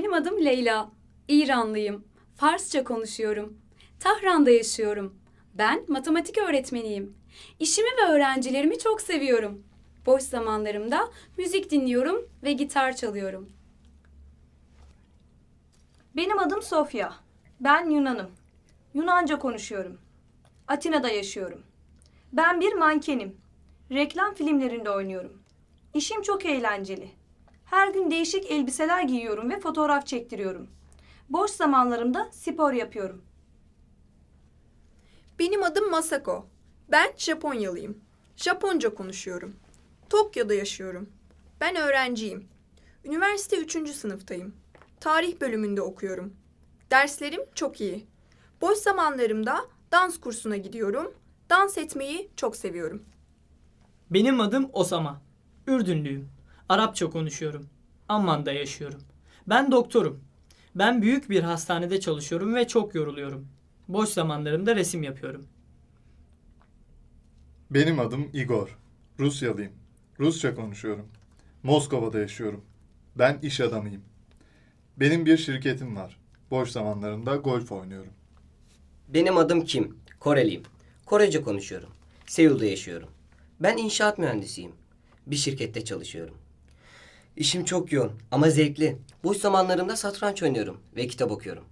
Benim adım Leyla. İranlıyım. Farsça konuşuyorum. Tahran'da yaşıyorum. Ben matematik öğretmeniyim. İşimi ve öğrencilerimi çok seviyorum. Boş zamanlarımda müzik dinliyorum ve gitar çalıyorum. Benim adım Sofya. Ben Yunanım. Yunanca konuşuyorum. Atina'da yaşıyorum. Ben bir mankenim. Reklam filmlerinde oynuyorum. İşim çok eğlenceli. Her gün değişik elbiseler giyiyorum ve fotoğraf çektiriyorum. Boş zamanlarımda spor yapıyorum. Benim adım Masako. Ben Japonyalıyım. Japonca konuşuyorum. Tokyo'da yaşıyorum. Ben öğrenciyim. Üniversite 3. sınıftayım. Tarih bölümünde okuyorum. Derslerim çok iyi. Boş zamanlarımda dans kursuna gidiyorum. Dans etmeyi çok seviyorum. Benim adım Osama. Ürdünlüyüm. Arapça konuşuyorum. Amman'da yaşıyorum. Ben doktorum. Ben büyük bir hastanede çalışıyorum ve çok yoruluyorum. Boş zamanlarımda resim yapıyorum. Benim adım Igor. Rusyalıyım. Rusça konuşuyorum. Moskova'da yaşıyorum. Ben iş adamıyım. Benim bir şirketim var. Boş zamanlarımda golf oynuyorum. Benim adım Kim. Koreliyim. Korece konuşuyorum. Seul'da yaşıyorum. Ben inşaat mühendisiyim. Bir şirkette çalışıyorum. İşim çok yoğun ama zevkli. Boş zamanlarımda satranç oynuyorum ve kitap okuyorum.